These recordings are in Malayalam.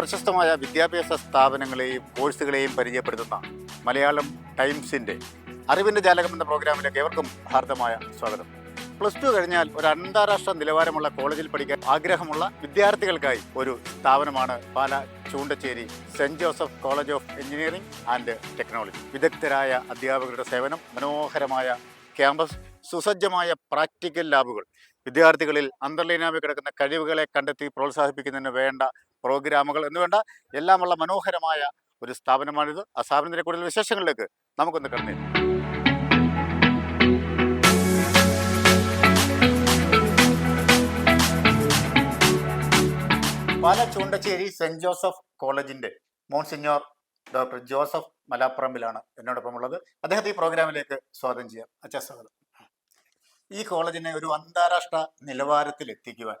പ്രശസ്തമായ വിദ്യാഭ്യാസ സ്ഥാപനങ്ങളെയും കോഴ്സുകളെയും പരിചയപ്പെടുത്തുന്ന മലയാളം ടൈംസിന്റെ അറിവിന്റെ ജാലകം എന്ന പ്രോഗ്രാമിലേക്ക് ഏവർക്കും ഹാർദമായ സ്വാഗതം. പ്ലസ് ടു കഴിഞ്ഞാൽ ഒരു അന്താരാഷ്ട്ര നിലവാരമുള്ള കോളേജിൽ പഠിക്കാൻ ആഗ്രഹമുള്ള വിദ്യാർത്ഥികൾക്കായി ഒരു സ്ഥാപനമാണ് Pala Choondacherry saint Joseph college of engineering and technology. വിദഗ്ധരായ അധ്യാപകരുടെ സേവനം മനോഹരമായ ക്യാമ്പസ് സുസജ്ജമായ പ്രാക്ടിക്കൽ ലാബുകൾ വിദ്യാർത്ഥികളിൽ അന്തർലീനാമി കിടക്കുന്ന കഴിവുകളെ കണ്ടെത്തി പ്രോത്സാഹിപ്പിക്കുന്നതിന് വേണ്ട പ്രോഗ്രാമുകൾ എന്നുവേണ്ട എല്ലാമുള്ള മനോഹരമായ ഒരു സ്ഥാപനമാണിത്. ആ സ്ഥാപനത്തിന്റെ കൂടുതൽ വിശേഷങ്ങളിലേക്ക് നമുക്കൊന്ന് കടന്നു. പാല ചൂണ്ടച്ചേരി സെന്റ് ജോസഫ് കോളേജിന്റെ മോൺസിഞ്ഞോർ ഡോക്ടർ ജോസഫ് മലാപ്പറമ്പിലാണ് എന്നോടൊപ്പം ഉള്ളത് അദ്ദേഹത്തെ ഈ പ്രോഗ്രാമിലേക്ക് സ്വാഗതം ചെയ്യാം. അച്ഛാ സ്വാഗതം. ഈ കോളേജിനെ ഒരു അന്താരാഷ്ട്ര നിലവാരത്തിൽ എത്തിക്കുവാൻ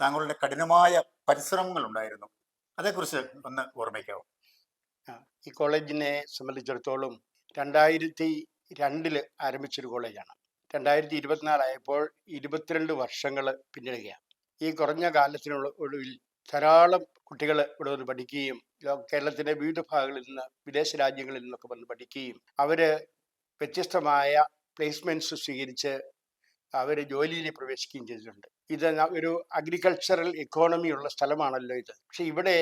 താങ്കളുടെ കഠിനമായ പരിശ്രമങ്ങൾ ഉണ്ടായിരുന്നു അതേക്കുറിച്ച് ഒന്ന് ഓർമ്മിക്കാവോ? ഈ കോളേജിനെ സംബന്ധിച്ചിടത്തോളം രണ്ടായിരത്തി രണ്ടിൽ ആരംഭിച്ചൊരു കോളേജാണ്. രണ്ടായിരത്തി ഇരുപത്തിനാലായപ്പോൾ ഇരുപത്തിരണ്ട് വർഷങ്ങൾ പിന്നിടുകയാണ്. ഈ കുറഞ്ഞ കാലത്തിനുള്ള ഒടുവിൽ ധാരാളം കുട്ടികൾ ഇവിടെ വന്ന് പഠിക്കുകയും കേരളത്തിന്റെ വിവിധ ഭാഗങ്ങളിൽ നിന്ന് വിദേശ രാജ്യങ്ങളിൽ നിന്നൊക്കെ വന്ന് പഠിക്കുകയും അവർ വ്യത്യസ്തമായ പ്ലേസ്മെന്റ്സ് സ്വീകരിച്ച് അവർ ജോലിയിൽ പ്രവേശിക്കുകയും ചെയ്തിട്ടുണ്ട്. ഇത് ഒരു അഗ്രികൾച്ചറൽ ഇക്കോണമി ഉള്ള സ്ഥലമാണല്ലോ ഇത്. പക്ഷെ ഇവിടെ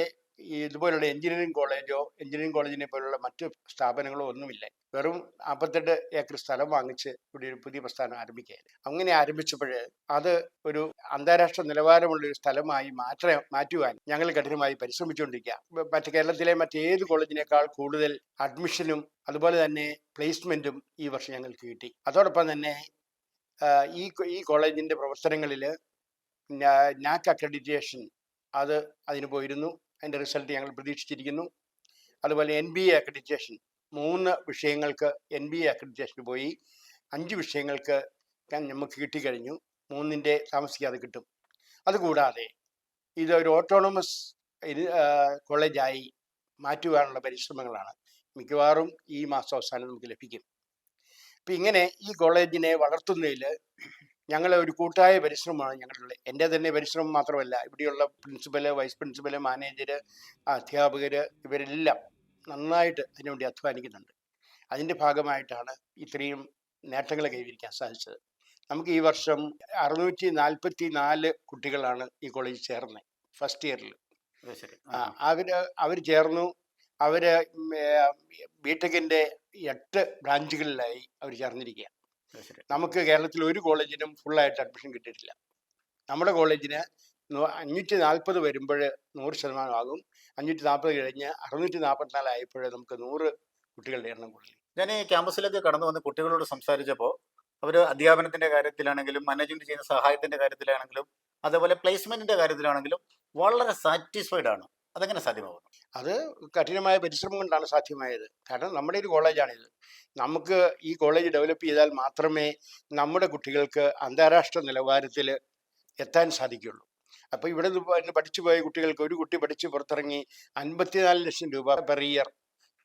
ഇതുപോലുള്ള എഞ്ചിനീയറിംഗ് കോളേജോ എഞ്ചിനീയറിംഗ് കോളേജിനെ പോലുള്ള മറ്റു സ്ഥാപനങ്ങളോ ഒന്നുമില്ല. വെറും നാൽപ്പത്തെട്ട് ഏക്കർ സ്ഥലം വാങ്ങിച്ച് ഇവിടെ ഒരു പുതിയ പ്രസ്ഥാനം ആരംഭിക്കുകയാണ്. അങ്ങനെ ആരംഭിച്ചപ്പോൾ അത് ഒരു അന്താരാഷ്ട്ര നിലവാരമുള്ള ഒരു സ്ഥലമായി മാറ്റ മാറ്റുവാൻ ഞങ്ങൾ കഠിനമായി പരിശ്രമിച്ചുകൊണ്ടിരിക്കുക മറ്റ് കേരളത്തിലെ മറ്റേത് കോളേജിനേക്കാൾ കൂടുതൽ അഡ്മിഷനും അതുപോലെ തന്നെ പ്ലേസ്മെന്റും ഈ വർഷം ഞങ്ങൾക്ക് കിട്ടി. അതോടൊപ്പം തന്നെ ഈ ഈ കോളേജിന്റെ പ്രവർത്തനങ്ങളിൽ നാക് അക്രഡിറ്റേഷൻ അത് അതിന് പോയിരുന്നു. അതിന്റെ റിസൾട്ട് ഞങ്ങൾ പ്രതീക്ഷിച്ചിരിക്കുന്നു. അതുപോലെ എൻ ബി എ അക്രഡിറ്റേഷൻ മൂന്ന് വിഷയങ്ങൾക്ക് എൻ ബി എ അക്രഡിറ്റേഷന് പോയി. അഞ്ച് വിഷയങ്ങൾക്ക് നമുക്ക് കിട്ടിക്കഴിഞ്ഞു മൂന്നിന്റെ താമസിക്കാതെ കിട്ടും. അതുകൂടാതെ ഇത് ഒരു ഓട്ടോണമസ് കോളേജായി മാറ്റുവാനുള്ള പരിശ്രമങ്ങളാണ് മിക്കവാറും ഈ മാസം അവസാനം നമുക്ക് ലഭിക്കും. അപ്പം ഇങ്ങനെ ഈ കോളേജിനെ വളർത്തുന്നതിൽ ഞങ്ങൾ ഒരു കൂട്ടായ പരിശ്രമമാണ് ഞങ്ങളുടെ എന്റെ തന്നെ പരിശ്രമം മാത്രമല്ല ഇവിടെയുള്ള പ്രിൻസിപ്പൽ വൈസ് പ്രിൻസിപ്പൽ മാനേജർ അധ്യാപകർ ഇവരെല്ലാം നന്നായിട്ട് അതിനുവേണ്ടി അധ്വാനിക്കുന്നുണ്ട്. അതിന്റെ ഭാഗമായിട്ടാണ് ഇത്രയും നേട്ടങ്ങൾ കൈവരിക്കാൻ സാധിച്ചത്. നമുക്ക് ഈ വർഷം അറുന്നൂറ്റി നാൽപ്പത്തി നാല് കുട്ടികളാണ് ഈ കോളേജിൽ ചേർന്നത് ഫസ്റ്റ് ഇയറിൽ അവർ അവർ ചേർന്നു. അവർ ബിടെക്കിന്റെ എട്ട് ബ്രാഞ്ചുകളിലായി അവർ ചേർന്നിരിക്കുക അത് ശരി നമുക്ക് കേരളത്തിൽ ഒരു കോളേജിനും ഫുള്ളായിട്ട് അഡ്മിഷൻ കിട്ടിയിട്ടില്ല. നമ്മുടെ കോളേജിന് അഞ്ഞൂറ്റി നാൽപ്പത് വരുമ്പോൾ നൂറ് ശതമാനമാകും അഞ്ഞൂറ്റി നാൽപ്പത് കഴിഞ്ഞ് അറുന്നൂറ്റി നാൽപ്പത്തിനാല് ആയപ്പോഴേ നമുക്ക് നൂറ് കുട്ടികളുടെ എണ്ണം കൂടുതൽ ഞാൻ ഈ ക്യാമ്പസിലേക്ക് കടന്നു വന്ന് കുട്ടികളോട് സംസാരിച്ചപ്പോൾ അവർ അധ്യാപനത്തിന്റെ കാര്യത്തിലാണെങ്കിലും മാനേജ്മെന്റ് ചെയ്യുന്ന സഹായത്തിന്റെ കാര്യത്തിലാണെങ്കിലും അതേപോലെ പ്ലേസ്മെന്റിന്റെ കാര്യത്തിലാണെങ്കിലും വളരെ സാറ്റിസ്ഫൈഡ് ആണ്. അതെങ്ങനെ സാധ്യമാകുന്നു അത് കഠിനമായ പരിശ്രമം കൊണ്ടാണ് സാധ്യമായത്. കാരണം നമ്മുടെ ഒരു കോളേജാണിത്. നമുക്ക് ഈ കോളേജ് ഡെവലപ്പ് ചെയ്താൽ മാത്രമേ നമ്മുടെ കുട്ടികൾക്ക് അന്താരാഷ്ട്ര നിലവാരത്തിൽ എത്താൻ സാധിക്കുള്ളൂ അപ്പോൾ ഇവിടെ നിന്ന് പഠിച്ചു പോയ കുട്ടികൾക്ക് ഒരു കുട്ടി പഠിച്ച് പുറത്തിറങ്ങി അൻപത്തിനാല് ലക്ഷം രൂപ പെർ ഇയർ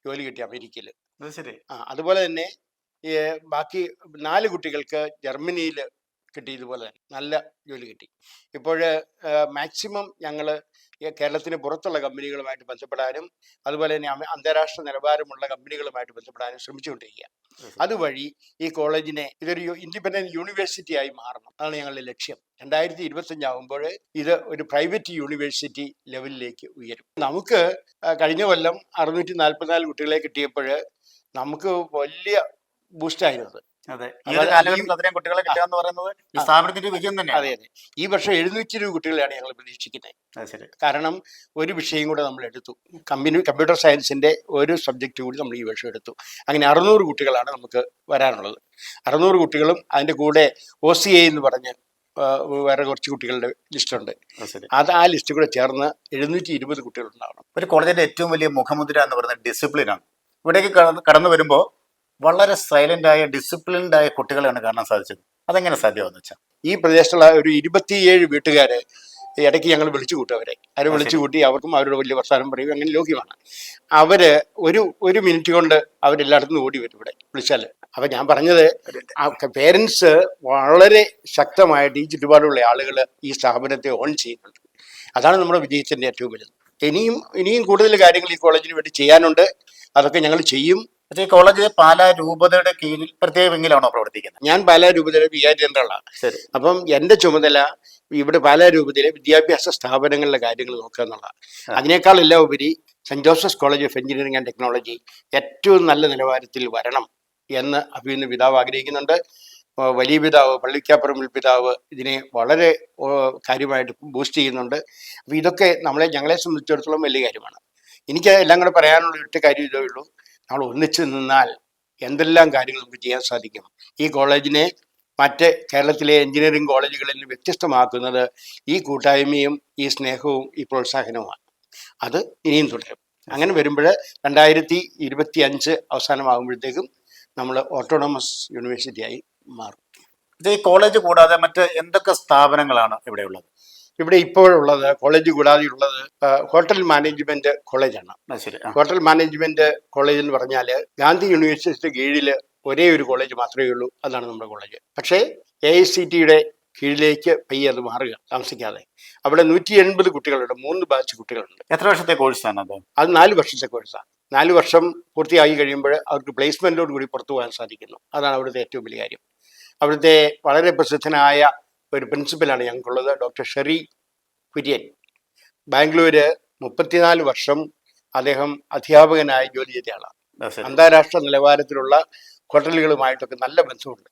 ജോലി കിട്ടി അമേരിക്കയിൽ. ശരി. ആ അതുപോലെ തന്നെ ബാക്കി നാല് കുട്ടികൾക്ക് ജർമ്മനിയിൽ കിട്ടി ഇതുപോലെ തന്നെ നല്ല ജോലി കിട്ടി. ഇപ്പോൾ മാക്സിമം ഞങ്ങൾ കേരളത്തിന് പുറത്തുള്ള കമ്പനികളുമായിട്ട് ബന്ധപ്പെടാനും അതുപോലെ തന്നെ അന്താരാഷ്ട്ര നിലവാരമുള്ള കമ്പനികളുമായിട്ട് ബന്ധപ്പെടാനും ശ്രമിച്ചുകൊണ്ടിരിക്കുക അതുവഴി ഈ കോളേജിനെ ഇതൊരു ഇൻഡിപെൻഡന്റ് യൂണിവേഴ്സിറ്റി ആയി മാറണം. അതാണ് ഞങ്ങളുടെ ലക്ഷ്യം. രണ്ടായിരത്തി ഇരുപത്തഞ്ച് ആകുമ്പോൾ ഇത് ഒരു പ്രൈവറ്റ് യൂണിവേഴ്സിറ്റി ലെവലിലേക്ക് ഉയരും. നമുക്ക് കഴിഞ്ഞ കൊല്ലം അറുന്നൂറ്റി നാൽപ്പത്തിനാല് കുട്ടികളെ കിട്ടിയപ്പോൾ നമുക്ക് വലിയ ബൂസ്റ്റായിരുന്നു അത്. ഈ ഒരു കാലഘട്ടത്തിൽ അത്രയും കുട്ടികളെ കിട്ടുക പറയുന്നത് ഈ സ്ഥാപനത്തിന്റെ വിജയം തന്നെയാണ്. അതെ അതെ. ഈ വർഷം എഴുന്നൂറ്റി രൂപ കുട്ടികളെയാണ് ഞങ്ങൾ പ്രതീക്ഷിക്കുന്നത്. കാരണം ഒരു വിഷയം കൂടെ നമ്മൾ എടുത്തു. കമ്പ്യൂ കമ്പ്യൂട്ടർ സയൻസിന്റെ ഒരു സബ്ജക്റ്റ് കൂടി നമ്മൾ ഈ വർഷം എടുത്തു. അങ്ങനെ അറുന്നൂറ് കുട്ടികളാണ് നമുക്ക് വരാനുള്ളത്. അറുന്നൂറ് കുട്ടികളും അതിന്റെ കൂടെ ഒ സി എ എന്ന് പറഞ്ഞ് വേറെ കുറച്ച് കുട്ടികളുടെ ലിസ്റ്റുണ്ട്. അത് ആ ലിസ്റ്റ് കൂടെ ചേർന്ന് എഴുന്നൂറ്റി ഇരുപത് കുട്ടികൾ ഉണ്ടാവണം ഒരു കോളേജിന്റെ ഏറ്റവും വലിയ മുഖമുദ്ര എന്ന് പറയുന്നത് ഡിസിപ്ലിനാണ്. ഇവിടേക്ക് കടന്നു വരുമ്പോൾ വളരെ സൈലന്റ് ഡിസിപ്ലിൻഡായ കുട്ടികളെയാണ് കാണാൻ സാധിച്ചത്. അതെങ്ങനെ സാധ്യമാണെന്ന് വെച്ചാൽ? ഈ പ്രദേശത്തുള്ള ഒരു ഇരുപത്തിയേഴ് വീട്ടുകാരെ ഇടയ്ക്ക് ഞങ്ങൾ വിളിച്ചു കൂട്ടും അവരെ. അവരെ വിളിച്ചു കൂട്ടി അവർക്കും അവരോട് വലിയ പ്രസ്ഥാനം പറയും. അങ്ങനെ ലോക്യമാണ്. അവർ ഒരു ഒരു മിനിറ്റ് കൊണ്ട് അവരെല്ലായിടത്തും ഓടി വരും ഇവിടെ വിളിച്ചാൽ അപ്പൊ ഞാൻ പറഞ്ഞത് പേരൻസ് വളരെ ശക്തമായിട്ട് ഈ ചുറ്റുപാടുള്ള ആളുകൾ ഈ സ്ഥാപനത്തെ ഓൺ ചെയ്യുന്നുണ്ട്. അതാണ് നമ്മുടെ വിജയത്തിന്റെ ഏറ്റവും വലുത്. ഇനിയും ഇനിയും കൂടുതൽ കാര്യങ്ങൾ ഈ കോളേജിന് വേണ്ടി ചെയ്യാനുണ്ട്. അതൊക്കെ ഞങ്ങൾ ചെയ്യും. പക്ഷേ ഈ കോളേജ് പാലാ രൂപതയുടെ കീഴിൽ പ്രത്യേക വിങ്ങിലാണോ പ്രവർത്തിക്കുന്നത്? ഞാൻ പാല രൂപതയുടെ പി ആർ ജനറലാണ് ശരി. അപ്പം എന്റെ ചുമതല ഇവിടെ പാലാ രൂപതയിലെ വിദ്യാഭ്യാസ സ്ഥാപനങ്ങളിലെ കാര്യങ്ങൾ നോക്കുക എന്നുള്ളതാണ്. അതിനേക്കാൾ എല്ലാം ഉപരി saint Joseph's college of engineering and technology ഏറ്റവും നല്ല നിലവാരത്തിൽ വരണം എന്ന് അഭിനന്ദ പിതാവ് ആഗ്രഹിക്കുന്നുണ്ട്. വലിയ പിതാവ് പള്ളിക്കാപ്പുറം പിതാവ് ഇതിനെ വളരെ കാര്യമായിട്ട് ബൂസ്റ്റ് ചെയ്യുന്നുണ്ട്. അപ്പോൾ ഇതൊക്കെ നമ്മളെ ഞങ്ങളെ സംബന്ധിച്ചിടത്തോളം വലിയ കാര്യമാണ്. എനിക്ക് എല്ലാം കൂടെ പറയാനുള്ള ഒറ്റ കാര്യം ഇതേ ഉള്ളൂ. നമ്മൾ ഒന്നിച്ചു നിന്നാൽ എന്തെല്ലാം കാര്യങ്ങൾ നമുക്ക് ചെയ്യാൻ സാധിക്കും? ഈ കോളേജിനെ മറ്റ് കേരളത്തിലെ എഞ്ചിനീയറിംഗ് കോളേജുകളിൽ നിന്ന് വ്യത്യസ്തമാക്കുന്നത് ഈ കൂട്ടായ്മയും ഈ സ്നേഹവും ഈ പ്രോത്സാഹനവുമാണ്. അത് ഇനിയും തുടരും. അങ്ങനെ വരുമ്പോൾ രണ്ടായിരത്തി ഇരുപത്തി അഞ്ച് അവസാനമാകുമ്പോഴത്തേക്കും നമ്മൾ ഓട്ടോണമസ് യൂണിവേഴ്സിറ്റിയായി മാറും. ഇത് ഈ കോളേജ് കൂടാതെ മറ്റ് എന്തൊക്കെ സ്ഥാപനങ്ങളാണ് ഇവിടെ ഉള്ളത് ഇവിടെ ഇപ്പോഴുള്ളത് കോളേജ് കൂടാതെ ഉള്ളത് ഹോട്ടൽ മാനേജ്മെന്റ് കോളേജാണ്. ഹോട്ടൽ മാനേജ്മെന്റ് കോളേജ് എന്ന് പറഞ്ഞാൽ ഗാന്ധി യൂണിവേഴ്സിറ്റിയുടെ കീഴിൽ ഒരേ ഒരു കോളേജ് മാത്രമേ ഉള്ളൂ. അതാണ് നമ്മുടെ കോളേജ്. പക്ഷേ എ ഐ സി ടിയുടെ കീഴിലേക്ക് പയ്യെ അത് മാറുക താമസിക്കാതെ. അവിടെ നൂറ്റി എൺപത് കുട്ടികളുണ്ട് മൂന്ന് ബാച്ച് കുട്ടികളുണ്ട്. എത്ര വർഷത്തെ കോഴ്സാണ് അത്? അത് നാല് വർഷത്തെ കോഴ്സാണ് നാല് വർഷം പൂർത്തിയായി കഴിയുമ്പോൾ അവർക്ക് പ്ലേസ്മെന്റോട് കൂടി പുറത്തു പോകാൻ സാധിക്കുന്നു. അതാണ് അവിടുത്തെ ഏറ്റവും വലിയ കാര്യം. അവിടുത്തെ വളരെ പ്രസിദ്ധനായ ഒരു പ്രിൻസിപ്പലാണ് ഞങ്ങൾക്കുള്ളത് ഡോക്ടർ ഷെറി കുര്യൻ. ബാംഗ്ലൂര് മുപ്പത്തിനാല് വർഷം അദ്ദേഹം അധ്യാപകനായി ജോലി ചെയ്ത ആളാണ്. അന്താരാഷ്ട്ര നിലവാരത്തിലുള്ള ഹോട്ടലുകളുമായിട്ടൊക്കെ നല്ല ബന്ധമുണ്ട്.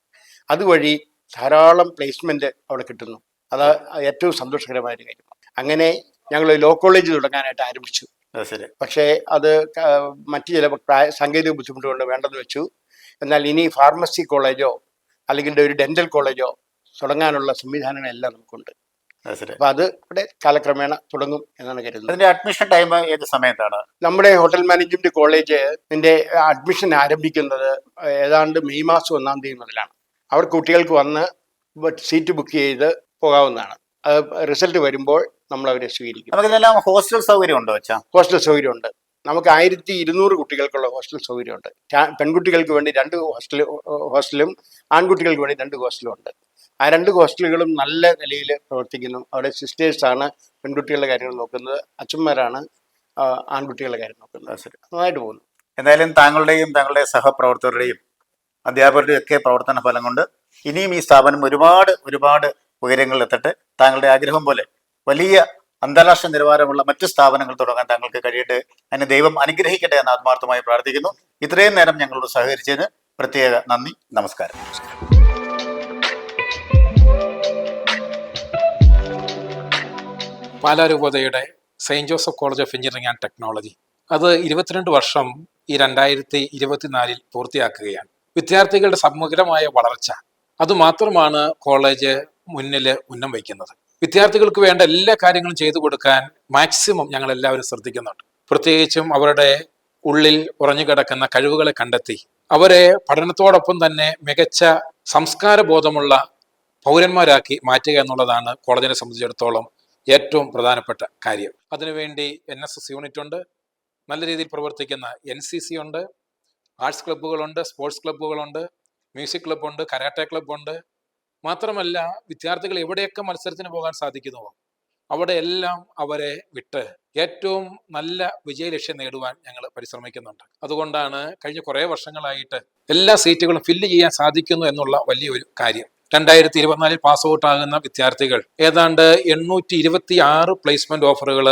അതുവഴി ധാരാളം പ്ലേസ്മെന്റ് അവിടെ കിട്ടുന്നു. അത് ഏറ്റവും സന്തോഷകരമായ ഒരു കാര്യമാണ് അങ്ങനെ ഞങ്ങൾ ലോ കോളേജ് തുടങ്ങാനായിട്ട് ആരംഭിച്ചു. പക്ഷേ അത് മറ്റു ചില പ്രായ- സാങ്കേതിക ബുദ്ധിമുട്ടുകൊണ്ട് വേണ്ടെന്ന് വെച്ചു. എന്നാൽ ഇനി ഫാർമസി കോളേജോ അല്ലെങ്കിൽ ഒരു ഡെന്റൽ കോളേജോ തുടങ്ങാനുള്ള സംവിധാനങ്ങളെല്ലാം നമുക്കുണ്ട് അപ്പൊ അത് ഇവിടെ കാലക്രമേണ തുടങ്ങും എന്നാണ് കരുതുന്നത്. അതിന്റെ അഡ്മിഷൻ ടൈം ഏത് സമയത്താണ്? നമ്മുടെ ഹോട്ടൽ മാനേജ്മെന്റ് കോളേജ് ഇതിന്റെ അഡ്മിഷൻ ആരംഭിക്കുന്നത് ഏതാണ്ട് മെയ് മാസം ഒന്നാം തീയതി മുതലാണ്. അവർ കുട്ടികൾക്ക് വന്ന് സീറ്റ് ബുക്ക് ചെയ്ത് പോകാവുന്നതാണ്. അത് റിസൾട്ട് വരുമ്പോൾ നമ്മൾ അവരെ സ്വീകരിക്കും. നമുക്കിതെല്ലാം ഹോസ്റ്റൽ സൗകര്യം ഉണ്ടോ വെച്ചാ ഹോസ്റ്റൽ സൗകര്യം ഉണ്ട് നമുക്ക് ആയിരത്തി ഇരുന്നൂറ് കുട്ടികൾക്കുള്ള ഹോസ്റ്റൽ സൗകര്യമുണ്ട്. പെൺകുട്ടികൾക്ക് വേണ്ടി രണ്ട് ഹോസ്റ്റൽ ഹോസ്റ്റലും ആൺകുട്ടികൾക്ക് വേണ്ടി രണ്ട് ഹോസ്റ്റലും ഉണ്ട്. ആ രണ്ട് ഹോസ്റ്റലുകളും നല്ല നിലയിൽ പ്രവർത്തിക്കുന്നു. അവിടെ സിസ്റ്റേഴ്സാണ് പെൺകുട്ടികളുടെ കാര്യങ്ങൾ നോക്കുന്നത് അച്ഛന്മാരാണ് ആൺകുട്ടികളുടെ കാര്യം നോക്കുന്നത്. ശരി. നന്നായിട്ട് പോകുന്നു. എന്തായാലും താങ്കളുടെയും താങ്കളുടെ സഹപ്രവർത്തകരുടെയും അധ്യാപകരുടെയും ഒക്കെ പ്രവർത്തന ഫലം കൊണ്ട് ഇനിയും ഈ സ്ഥാപനം ഒരുപാട് ഒരുപാട് ഉയരങ്ങളിൽ എത്തട്ടെ. താങ്കളുടെ ആഗ്രഹം പോലെ വലിയ അന്താരാഷ്ട്ര നിലവാരമുള്ള മറ്റ് സ്ഥാപനങ്ങൾ തുടങ്ങാൻ താങ്കൾക്ക് കഴിയട്ടെ. അതിന് ദൈവം അനുഗ്രഹിക്കട്ടെ എന്ന് ആത്മാർത്ഥമായി പ്രാർത്ഥിക്കുന്നു. ഇത്രയും നേരം ഞങ്ങളോട് സഹകരിച്ചതിന് പ്രത്യേക നന്ദി നമസ്കാരം. പാലാരൂപതയുടെ saint Joseph college of engineering and technology. അത് ഇരുപത്തിരണ്ട് വർഷം ഈ രണ്ടായിരത്തി ഇരുപത്തിനാലിൽ പൂർത്തിയാക്കുകയാണ്. വിദ്യാർത്ഥികളുടെ സമഗ്രമായ വളർച്ച. അതുമാത്രമാണ് കോളേജ് മുന്നിൽ ഉന്നം വയ്ക്കുന്നത്. വിദ്യാർത്ഥികൾക്ക് വേണ്ട എല്ലാ കാര്യങ്ങളും ചെയ്തു കൊടുക്കാൻ മാക്സിമം ഞങ്ങൾ എല്ലാവരും ശ്രദ്ധിക്കുന്നുണ്ട്. പ്രത്യേകിച്ചും അവരുടെ ഉള്ളിൽ ഉറഞ്ഞുകിടക്കുന്ന കഴിവുകളെ കണ്ടെത്തി. അവരെ പഠനത്തോടൊപ്പം തന്നെ മികച്ച സംസ്കാര ബോധമുള്ള പൗരന്മാരാക്കി മാറ്റുക എന്നുള്ളതാണ് കോളേജിനെ സംബന്ധിച്ചിടത്തോളം ഏറ്റവും പ്രധാനപ്പെട്ട കാര്യം. അതിനുവേണ്ടി എൻ എസ് എസ് യൂണിറ്റ് ഉണ്ട്. നല്ല രീതിയിൽ പ്രവർത്തിക്കുന്ന എൻ സി സി ഉണ്ട്. ആർട്സ് ക്ലബ്ബുകളുണ്ട് സ്പോർട്സ് ക്ലബ്ബുകളുണ്ട് മ്യൂസിക് ക്ലബ്ബുണ്ട് കരാട്ടെ ക്ലബ്ബുണ്ട് മാത്രമല്ല വിദ്യാർത്ഥികൾ എവിടെയൊക്കെ മത്സരത്തിന് പോകാൻ സാധിക്കുന്നുവോ അവിടെയെല്ലാം അവരെ വിട്ട് ഏറ്റവും നല്ല വിജയലക്ഷ്യം നേടുവാൻ ഞങ്ങൾ പരിശ്രമിക്കുന്നുണ്ട്. അതുകൊണ്ടാണ് കഴിഞ്ഞ കുറേ വർഷങ്ങളായിട്ട് എല്ലാ സീറ്റുകളും ഫില്ല് ചെയ്യാൻ സാധിക്കുന്നു എന്നുള്ള വലിയൊരു കാര്യം. രണ്ടായിരത്തി ഇരുപത്തിനാലിൽ പാസ് ഔട്ട് ആകുന്ന വിദ്യാർത്ഥികൾ. ഏതാണ്ട് എണ്ണൂറ്റി ഇരുപത്തി ആറ് പ്ലേസ്മെന്റ് ഓഫറുകൾ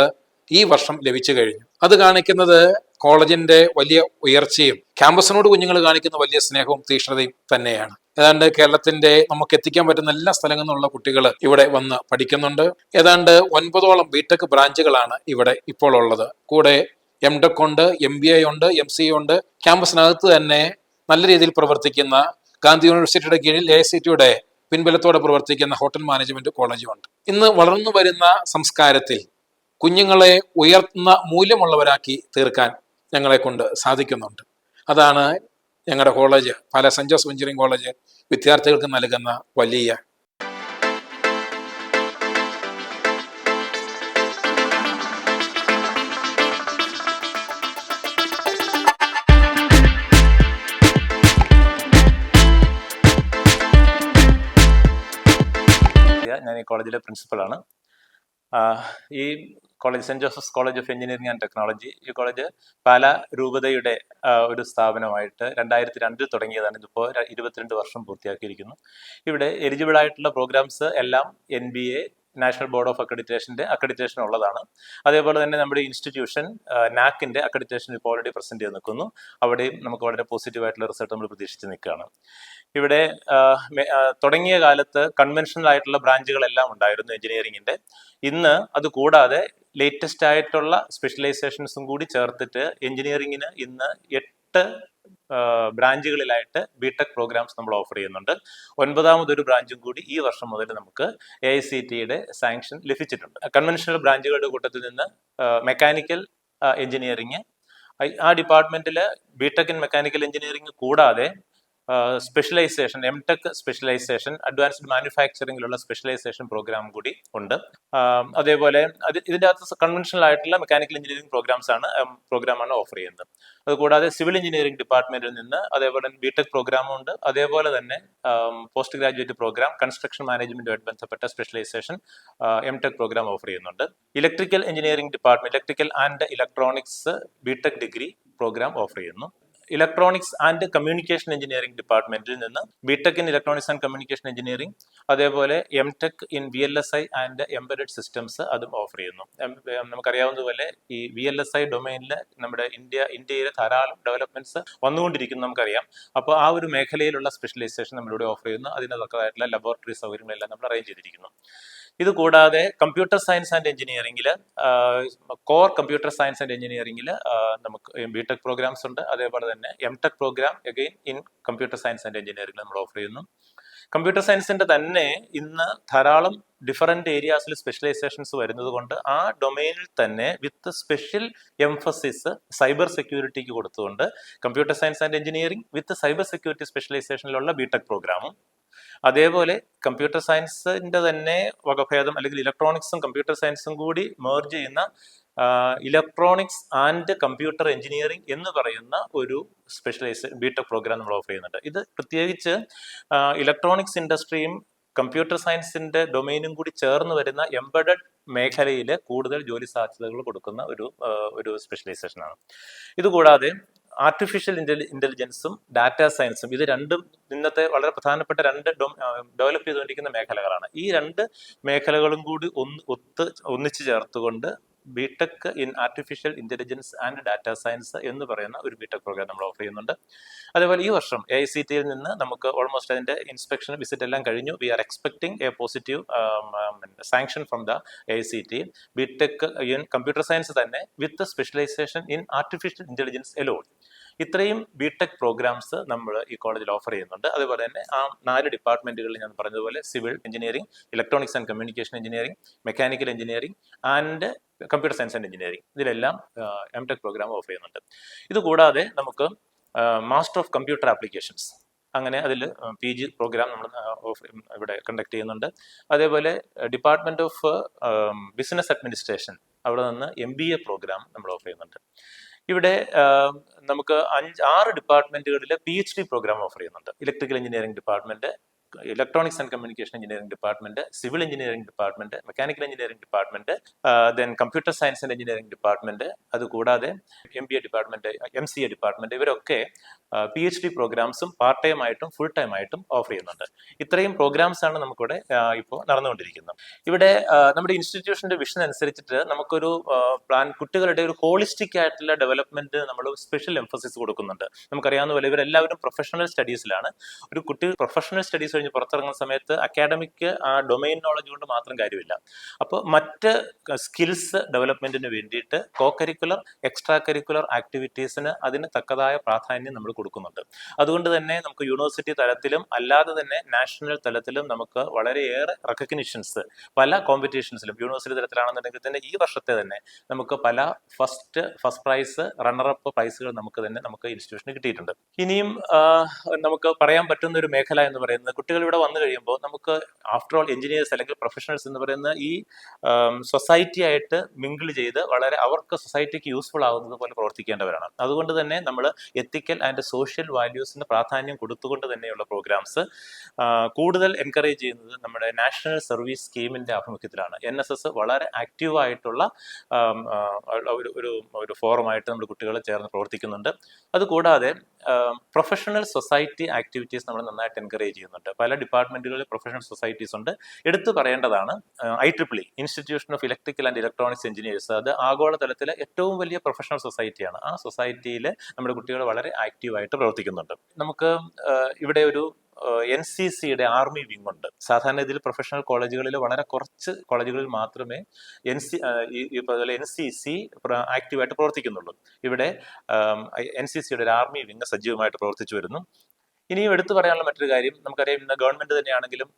ഈ വർഷം ലഭിച്ചു കഴിഞ്ഞു. അത് കാണിക്കുന്നത് കോളേജിന്റെ വലിയ ഉയർച്ചയും ക്യാമ്പസിനോട് കുഞ്ഞുങ്ങൾ കാണിക്കുന്ന വലിയ സ്നേഹവും തീക്ഷ്ണതയും തന്നെയാണ്. ഏതാണ്ട് കേരളത്തിന്റെ നമുക്ക് എത്തിക്കാൻ പറ്റുന്ന എല്ലാ സ്ഥലങ്ങളിൽ നിന്നുള്ള കുട്ടികൾ ഇവിടെ വന്ന് പഠിക്കുന്നുണ്ട്. ഏതാണ്ട് ഒൻപതോളം ബിടെക് ബ്രാഞ്ചുകളാണ് ഇവിടെ ഇപ്പോൾ ഉള്ളത്. കൂടെ എം ടെക് ഉണ്ട് എം ബി ഐ ഉണ്ട് എം സി ഉണ്ട്. ക്യാമ്പസിനകത്ത് തന്നെ നല്ല രീതിയിൽ പ്രവർത്തിക്കുന്ന ഗാന്ധി യൂണിവേഴ്സിറ്റിയുടെ കീഴിൽ എ സി ടിയുടെ പിൻബലത്തോടെ പ്രവർത്തിക്കുന്ന ഹോട്ടൽ മാനേജ്മെന്റ് കോളേജും ഉണ്ട്. ഇന്ന് വളർന്നു വരുന്ന സംസ്കാരത്തിൽ കുഞ്ഞുങ്ങളെ ഉയർത്തുന്ന മൂല്യമുള്ളവരാക്കി തീർക്കാൻ ഞങ്ങളെ കൊണ്ട് സാധിക്കുന്നുണ്ട്. അതാണ് ഞങ്ങളുടെ കോളേജ് പല സെന്റ് ജോസ് എഞ്ചിനീയറിംഗ് കോളേജ് വിദ്യാർത്ഥികൾക്ക് നൽകുന്ന വലിയ ഞാൻ ഈ കോളേജിലെ പ്രിൻസിപ്പളാണ് ഈ college saint Joseph's college of engineering and technology ഈ കോളേജ് പാല രൂപതയുടെ ഒരു സ്ഥാപനമായിട്ട് രണ്ടായിരത്തി രണ്ടിൽ തുടങ്ങിയതാണ് ഇതിപ്പോൾ ഇരുപത്തിരണ്ട് വർഷം പൂർത്തിയാക്കിയിരിക്കുന്നു. ഇവിടെ എലിജിബിൾ ആയിട്ടുള്ള പ്രോഗ്രാംസ് എല്ലാം N B A national board of അക്രഡിറ്റേഷന്റെ accreditation ഉള്ളതാണ്. അതേപോലെ തന്നെ നമ്മുടെ ഇൻസ്റ്റിറ്റ്യൂഷൻ നാക്കിന്റെ അക്രഡിറ്റേഷൻ ഇപ്പോൾ ഓൾറെഡി പ്രസന്റ് ചെയ്ത് നിൽക്കുന്നു. അവിടെയും നമുക്ക് വളരെ പോസിറ്റീവ് ആയിട്ടുള്ള റിസൾട്ട് നമ്മൾ പ്രതീക്ഷിച്ച് നിൽക്കുകയാണ്. ഇവിടെ തുടങ്ങിയ കാലത്ത് കൺവെൻഷണൽ ആയിട്ടുള്ള ബ്രാഞ്ചുകളെല്ലാം ഉണ്ടായിരുന്നു എഞ്ചിനീയറിംഗിന്റെ ഇന്ന് അത് കൂടാതെ ലേറ്റസ്റ്റ് ആയിട്ടുള്ള സ്പെഷ്യലൈസേഷൻസും കൂടി ചേർത്തിട്ട് എഞ്ചിനീയറിംഗിന് ഇന്ന് എട്ട് ബ്രാഞ്ചുകളിലായിട്ട് ബിടെക് പ്രോഗ്രാംസ് നമ്മൾ ഓഫർ ചെയ്യുന്നുണ്ട്. ഒൻപതാമതൊരു ബ്രാഞ്ചും കൂടി ഈ വർഷം മുതൽ നമുക്ക് എ ഐ സി ടിയുടെ സാങ്ഷൻ ലഭിച്ചിട്ടുണ്ട്. കൺവെൻഷണൽ ബ്രാഞ്ചുകളുടെ കൂട്ടത്തിൽ നിന്ന് മെക്കാനിക്കൽ എഞ്ചിനീയറിംഗ് ആ ഡിപ്പാർട്ട്മെന്റിൽ B tech in mechanical engineering കൂടാതെ specialization M tech specialization advanced മാനുഫാക്ചറിംഗിലുള്ള specialisation programme കൂടി ഉണ്ട്. അതേപോലെ അത് ഇതിന്റെ അകത്ത് കൺവെൻഷണൽ ആയിട്ടുള്ള മെക്കാനിക്കൽ എഞ്ചിനീയറിംഗ് പ്രോഗ്രാംസ് ആണ് പ്രോഗ്രാമാണ് ഓഫർ ചെയ്യുന്നത്. അതുകൂടാതെ സിവിൽ എഞ്ചിനീയറിംഗ് ഡിപ്പാർട്ട്മെന്റിൽ നിന്ന് അതേപോലെ ബിടെക് പ്രോഗ്രാമും ഉണ്ട്. അതേപോലെ തന്നെ പോസ്റ്റ് ഗ്രാജുവേറ്റ് പ്രോഗ്രാം കൺസ്ട്രക്ഷൻ മാനേജ്മെന്റുമായിട്ട് ബന്ധപ്പെട്ട specialization M tech program offer ചെയ്യുന്നുണ്ട്. Electrical engineering department electrical and electronics B tech degree program offer ചെയ്യുന്നു. ഇലക്ട്രോണിക്സ് ആൻഡ് കമ്മ്യൂണിക്കേഷൻ എഞ്ചിനീയറിംഗ് ഡിപ്പാർട്ട്മെന്റിൽ നിന്ന് B tech in electronics and communication engineering അതേപോലെ M tech in V L S I and embedded systems അതും ഓഫർ ചെയ്യുന്നു. നമുക്കറിയാവുന്നതുപോലെ ഈ വി എൽ എസ് ഐ ഡൊമൈനിൽ നമ്മുടെ ഇന്ത്യ ഇന്ത്യയിലെ ധാരാളം ഡെവലപ്മെന്റ്സ് വന്നുകൊണ്ടിരിക്കുന്നു നമുക്കറിയാം. അപ്പോൾ ആ ഒരു മേഖലയിലുള്ള സ്പെഷ്യലൈസേഷൻ നമ്മളിവിടെ ഓഫർ ചെയ്യുന്നു. അതിനകത്തായിട്ടുള്ള ലബോറട്ടറി സൗകര്യങ്ങളെല്ലാം നമ്മൾ അറേഞ്ച് ചെയ്തിരിക്കുന്നു. ഇത് കൂടാതെ കമ്പ്യൂട്ടർ സയൻസ് ആൻഡ് എഞ്ചിനീയറിംഗിൽ കോർ കമ്പ്യൂട്ടർ സയൻസ് ആൻഡ് എഞ്ചിനീയറിംഗിൽ നമുക്ക് ബി ടെക് പ്രോഗ്രാംസ് ഉണ്ട്. അതേപോലെ തന്നെ M tech program again in computer science and എഞ്ചിനീയറിംഗിൽ നമ്മൾ ഓഫർ ചെയ്യുന്നു. കമ്പ്യൂട്ടർ സയൻസിന്റെ തന്നെ ഇന്ന് ധാരാളം ഡിഫറെന്റ് ഏരിയാസിൽ സ്പെഷ്യലൈസേഷൻസ് വരുന്നത് കൊണ്ട് ആ ഡൊമൈനിൽ തന്നെ വിത്ത് സ്പെഷ്യൽ എംഫസിസ് സൈബർ സെക്യൂരിറ്റിക്ക് കൊടുത്തുകൊണ്ട് computer science and engineering with cyber security സ്പെഷ്യലൈസേഷനിലുള്ള BTech പ്രോഗ്രാമും അതേപോലെ കമ്പ്യൂട്ടർ സയൻസിന്റെ തന്നെ വകഭേദം അല്ലെങ്കിൽ ഇലക്ട്രോണിക്സും കമ്പ്യൂട്ടർ സയൻസും കൂടി മേർജ് ചെയ്യുന്ന ഇലക്ട്രോണിക്സ് ആൻഡ് കമ്പ്യൂട്ടർ എഞ്ചിനീയറിംഗ് എന്ന് പറയുന്ന ഒരു സ്പെഷ്യലൈസ് ബിടെക് പ്രോഗ്രാം നമ്മൾ ഓഫർ ചെയ്യുന്നുണ്ട്. ഇത് പ്രത്യേകിച്ച് ഇലക്ട്രോണിക്സ് ഇൻഡസ്ട്രിയും കമ്പ്യൂട്ടർ സയൻസിന്റെ ഡൊമൈനും കൂടി ചേർന്ന് വരുന്ന എംബഡഡ് മേഖലയിൽ കൂടുതൽ ജോലി സാധ്യതകൾ കൊടുക്കുന്ന ഒരു ഒരു സ്പെഷ്യലൈസേഷനാണ് ഇതുകൂടാതെ ആർട്ടിഫിഷ്യൽ ഇന്റലിജൻസും ഡാറ്റാ സയൻസും ഇത് രണ്ടും ഇന്നത്തെ വളരെ പ്രധാനപ്പെട്ട രണ്ട് ഡെവലപ്പ് ചെയ്തുകൊണ്ടിരിക്കുന്ന മേഖലകളാണ്. ഈ രണ്ട് മേഖലകളും കൂടി ഒന്ന് ഒത്ത് ഒന്നിച്ചു ചേർത്തുകൊണ്ട് B tech in artificial intelligence and data science എന്ന് പറയുന്ന ഒരു ബിടെക് പ്രോഗ്രാം നമ്മൾ ഓഫർ ചെയ്യുന്നുണ്ട്. അതേപോലെ ഈ വർഷം എ ഐ സി ടിയിൽ നിന്ന് നമുക്ക് ഓൾമോസ്റ്റ് അതിന്റെ ഇൻസ്പെക്ഷൻ വിസിറ്റ് എല്ലാം കഴിഞ്ഞു. We are expecting a positive sanction from the A I C T B tech in computer science തന്നെ with specialization in artificial intelligence alone ഇത്രയും ബിടെക് പ്രോഗ്രാംസ് നമ്മൾ ഈ കോളേജിൽ ഓഫർ ചെയ്യുന്നുണ്ട്. അതുപോലെ തന്നെ ആ നാല് ഡിപ്പാർട്ട്മെന്റുകളിൽ ഞാൻ പറഞ്ഞതുപോലെ civil engineering electronics and communication engineering mechanical engineering and computer science and engineering ഇതിലെല്ലാം എം ടെക് പ്രോഗ്രാം ഓഫർ ചെയ്യുന്നുണ്ട്. ഇതുകൂടാതെ നമുക്ക് മാസ്റ്റർ ഓഫ് കമ്പ്യൂട്ടർ ആപ്ലിക്കേഷൻസ് അങ്ങനെ അതിൽ പി ജി പ്രോഗ്രാം നമ്മൾ ഇവിടെ കണ്ടക്ട് ചെയ്യുന്നുണ്ട്. അതേപോലെ ഡിപ്പാർട്ട്മെന്റ് ഓഫ് ബിസിനസ് അഡ്മിനിസ്ട്രേഷൻ അവിടെ നിന്ന് എം ബി എ പ്രോഗ്രാം നമ്മൾ ഓഫർ ചെയ്യുന്നുണ്ട്. ഇവിടെ നമുക്ക് അഞ്ച് ആറ് ഡിപ്പാർട്ട്മെന്റുകളിൽ P H D program offer ചെയ്യുന്നുണ്ട്. Electrical engineering department electronics and communication engineering department civil engineering department mechanical engineering department then computer science and engineering department അതുകൂടാതെ M B A department M C A department ഇവരൊക്കെ പി എച്ച് ഡി പ്രോഗ്രാംസും പാർട്ട് ടൈം ആയിട്ടും ഫുൾ ടൈം ആയിട്ടും ഓഫർ ചെയ്യുന്നുണ്ട്. ഇത്രയും പ്രോഗ്രാംസ് ആണ് നമുക്കിവിടെ ഇപ്പോൾ നടന്നുകൊണ്ടിരിക്കുന്നത്. ഇവിടെ നമ്മുടെ ഇൻസ്റ്റിറ്റ്യൂഷന്റെ വിഷൻ അനുസരിച്ചിട്ട് നമുക്കൊരു പ്ലാൻ കുട്ടികളുടെ ഒരു ഹോളിസ്റ്റിക് ആയിട്ടുള്ള ഡെവലപ്മെന്റ് നമ്മൾ സ്പെഷ്യൽ എംഫസിസ് കൊടുക്കുന്നുണ്ട്. നമുക്കറിയാവുന്ന പോലെ ഇവരെല്ലാവരും പ്രൊഫഷണൽ സ്റ്റഡീസിലാണ് ഒരു കുട്ടി പ്രൊഫഷണൽ സ്റ്റഡീസ് കഴിഞ്ഞ് പുറത്തിറങ്ങുന്ന സമയത്ത് അക്കാഡമിക് ആ ഡൊമൈൻ നോളജ് കൊണ്ട് മാത്രം കാര്യമില്ല. അപ്പോൾ മറ്റ് സ്കിൽസ് ഡെവലപ്മെന്റിന് വേണ്ടിയിട്ട് കോ കരിക്കുലർ എക്സ്ട്രാ കരിക്കുലർ ആക്ടിവിറ്റീസിന് അതിന് തക്കതായ പ്രാധാന്യം നമ്മൾ കൊടുക്കുന്നുണ്ട്. അതുകൊണ്ട് തന്നെ നമുക്ക് യൂണിവേഴ്സിറ്റി തലത്തിലും അല്ലാതെ തന്നെ നാഷണൽ തലത്തിലും നമുക്ക് വളരെയേറെ റെക്കഗ്നിഷൻസ് പല കോമ്പറ്റീഷൻസിലും യൂണിവേഴ്സിറ്റി തലത്തിലാണെന്നുണ്ടെങ്കിൽ തന്നെ ഈ വർഷത്തെ തന്നെ നമുക്ക് പല first first prize runner up പ്രൈസുകൾ നമുക്ക് തന്നെ നമുക്ക് ഇൻസ്റ്റിറ്റ്യൂഷന് കിട്ടിയിട്ടുണ്ട്. ഇനിയും നമുക്ക് പറയാൻ പറ്റുന്ന ഒരു മേഖല എന്ന് പറയുന്നത് കുട്ടികൾ ഇവിടെ വന്നു കഴിയുമ്പോൾ നമുക്ക് ആഫ്റ്റർ ഓൾ എഞ്ചിനീയേഴ്സ് അല്ലെങ്കിൽ പ്രൊഫഷണൽസ് എന്ന് പറയുന്ന ഈ സൊസൈറ്റി ആയിട്ട് മിങ്കിൾ ചെയ്ത് വളരെ അവർക്ക് സൊസൈറ്റിക്ക് യൂസ്ഫുൾ ആകുന്നത് പോലെ പ്രവർത്തിക്കേണ്ടവരാണ്. അതുകൊണ്ട് തന്നെ നമ്മൾ എത്തിക്കൽ ആൻഡ് സോഷ്യൽ വാല്യൂസിന് പ്രാധാന്യം കൊടുത്തുകൊണ്ട് തന്നെയുള്ള പ്രോഗ്രാംസ് കൂടുതൽ എൻകറേജ് ചെയ്യുന്നത് നമ്മുടെ നാഷണൽ സർവീസ് സ്കീമിന്റെ ആഭിമുഖ്യത്തിലാണ്. എൻ എസ് എസ് വളരെ ആക്റ്റീവായിട്ടുള്ള ഒരു ഒരു ഫോറമായിട്ട് നമ്മൾ കുട്ടികളെ ചേർന്ന് പ്രവർത്തിക്കുന്നുണ്ട്. അതുകൂടാതെ പ്രൊഫഷണൽ സൊസൈറ്റി ആക്ടിവിറ്റീസ് നമ്മൾ നന്നായിട്ട് എൻകറേജ് ചെയ്യുന്നുണ്ട്. പല ഡിപ്പാർട്ട്മെന്റുകളിൽ പ്രൊഫഷണൽ സൊസൈറ്റീസ് ഉണ്ട്. എടുത്തു പറയേണ്ടതാണ് I triple institution of electrical and electronics engineers അത് ആഗോളതലത്തിലെ ഏറ്റവും വലിയ പ്രൊഫഷണൽ സൊസൈറ്റിയാണ് ആ സൊസൈറ്റിയിൽ നമ്മുടെ കുട്ടികൾ വളരെ ആക്റ്റീവായിട്ട് പ്രവർത്തിക്കുന്നുണ്ട്. നമുക്ക് ഇവിടെ ഒരു എൻ സി സിയുടെ ആർമി വിങ് ഉണ്ട് സാധാരണ ഇതിൽ പ്രൊഫഷണൽ കോളേജുകളിൽ വളരെ കുറച്ച് കോളേജുകളിൽ മാത്രമേ N C N C C ആക്റ്റീവായിട്ട് പ്രവർത്തിക്കുന്നുള്ളൂ. ഇവിടെ എൻ സി സിയുടെ ഒരു ആർമി വിങ് സജീവമായിട്ട് പ്രവർത്തിച്ചു വരുന്നു. ഇനിയും എടുത്തു പറയാനുള്ള മറ്റൊരു കാര്യം നമുക്കറിയാം ഇന്ന് ഗവൺമെന്റ് തന്നെയാണെങ്കിലും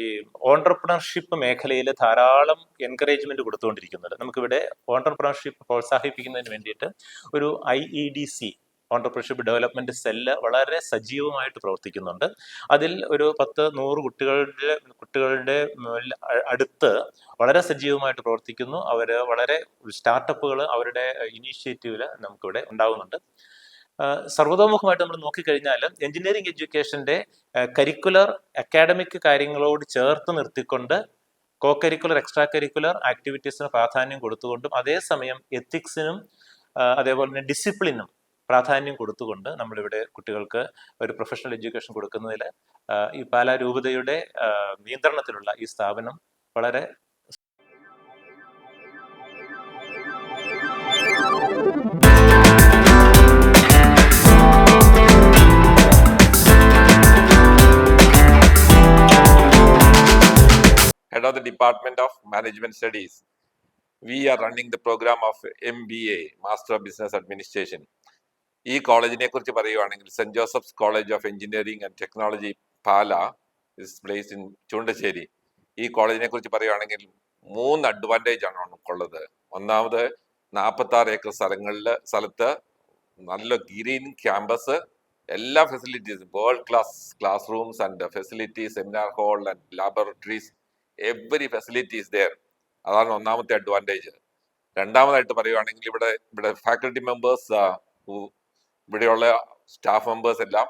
ഈ ഓണ്ടർപ്രണർഷിപ്പ് മേഖലയിൽ ധാരാളം എൻകറേജ്മെന്റ് കൊടുത്തുകൊണ്ടിരിക്കുന്നുണ്ട്. നമുക്കിവിടെ ഓണ്ടർപ്രണർഷിപ്പ് പ്രോത്സാഹിപ്പിക്കുന്നതിന് വേണ്ടിയിട്ട് ഒരു I E D C entrepreneurship development cell വളരെ സജീവമായിട്ട് പ്രവർത്തിക്കുന്നുണ്ട്. അതിൽ ഒരു പത്ത് നൂറ് കുട്ടികളുടെ കുട്ടികളുടെ അടുത്ത് വളരെ സജീവമായിട്ട് പ്രവർത്തിക്കുന്നു. അവർ വളരെ സ്റ്റാർട്ടപ്പുകൾ അവരുടെ ഇനീഷ്യേറ്റീവിൽ നമുക്കിവിടെ ഉണ്ടാകുന്നുണ്ട് സർവതോമുഖമായിട്ട് നമ്മൾ നോക്കിക്കഴിഞ്ഞാൽ എഞ്ചിനീയറിംഗ് എഡ്യൂക്കേഷന്റെ കരിക്കുലർ അക്കാഡമിക് കാര്യങ്ങളോട് ചേർത്ത് നിർത്തിക്കൊണ്ട് കോ കരിക്കുലർ എക്സ്ട്രാ കരിക്കുലർ ആക്ടിവിറ്റീസിന് പ്രാധാന്യം കൊടുത്തുകൊണ്ടും അതേസമയം എത്തിക്സിനും അതേപോലെ തന്നെ ഡിസിപ്ലിനും പ്രാധാന്യം കൊടുത്തുകൊണ്ട് നമ്മളിവിടെ കുട്ടികൾക്ക് ഒരു പ്രൊഫഷണൽ എഡ്യൂക്കേഷൻ കൊടുക്കുന്നതിൽ ഈ പാലാരൂപതയുടെ നിയന്ത്രണത്തിലുള്ള ഈ സ്ഥാപനം വളരെ head of the department of management studies we are running the program of M B A master of business administration ഈ കോളേജിനെ കുറിച്ച് പറയുവാണെങ്കിൽ saint Joseph's college of engineering and technology Pala is place in Choondacherry. ഈ കോളേജിനെ കുറിച്ച് പറയുവാണെങ്കിൽ മൂന്ന് അഡ്വാന്റേജ് ആണ് നമുക്കുള്ളത് ഒന്നാമത് നാൽപ്പത്തി ആറ് ഏക്കർ സ്ഥലങ്ങളിൽ സ്ഥലത്ത് നല്ല ഗ്രീൻ ക്യാമ്പസ് എല്ലാ ഫെസിലിറ്റീസും world class class rooms and facilities seminar hall and laboratories every facilities there അതാണ് ഒന്നാമത്തെ അഡ്വാന്റേജ് രണ്ടാമതായിട്ട് പറയുവാണെങ്കിൽ ഇവിടെ ഇവിടെ ഫാക്കൽറ്റി മെമ്പേഴ്സ് ഇവിടെയുള്ള സ്റ്റാഫ് മെമ്പേഴ്സ് എല്ലാം